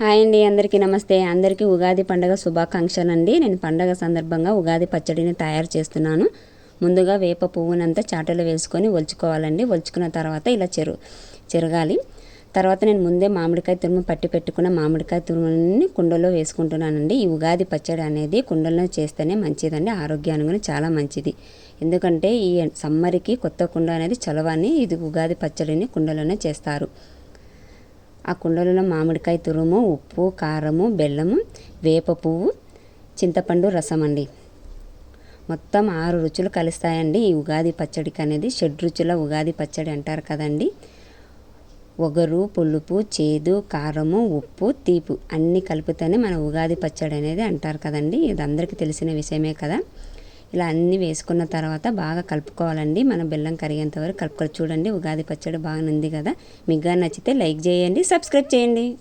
Hi అండి అందరికీ నమస్తే. అందరికీ ఉగాది పండగ శుభాకాంక్షలు అండి నేను పండగ సందర్భంగా ఉగాది పచ్చడిని తయారు చేస్తున్నాను. ముందుగా వేప పువ్వునంతా చాటలో వేసుకొని ఒలుచుకోవాలండి. ఒలుచుకున్న తర్వాత ఇలా చెరు చెరగాలి. తర్వాత నేను ముందే మామిడికాయ తురుము పట్టి పెట్టుకున్న మామిడికాయ తురుముని కుండలో వేసుకుంటున్నానండి. ఈ ఉగాది పచ్చడి అనేది కుండలో చేస్తేనే మంచిదండి. ఆరోగ్యానికి కూడా చాలా మంచిది. ఎందుకంటే ఈ సమ్మర్కి కొత్త కుండ అనేది చలవాన్ని ఇది ఉగాది పచ్చడిని కుండలోనే చేస్తారు. ఆ కుండలలో మామిడికాయ తురుము ఉప్పు కారము బెల్లము వేప పువ్వు చింతపండు రసం అండి మొత్తం ఆరు రుచులు కలుస్తాయండి. ఈ ఉగాది పచ్చడికి అనేది షడ్రుచుల ఉగాది పచ్చడి అంటారు కదండి. ఒగరు పులుపు చేదు కారము ఉప్పు తీపు అన్నీ కలిపితేనే మన ఉగాది పచ్చడి అనేది అంటారు కదండి. ఇది అందరికీ తెలిసిన విషయమే కదా. ఇలా అన్నీ వేసుకున్న తర్వాత బాగా కలుపుకోవాలండి. మన బెల్లం కరిగేంత వరకు కలుపుకొని చూడండి ఉగాది పచ్చడి బాగా ఉంది కదా. మీకు నచ్చితే లైక్ చేయండి సబ్స్క్రైబ్ చేయండి.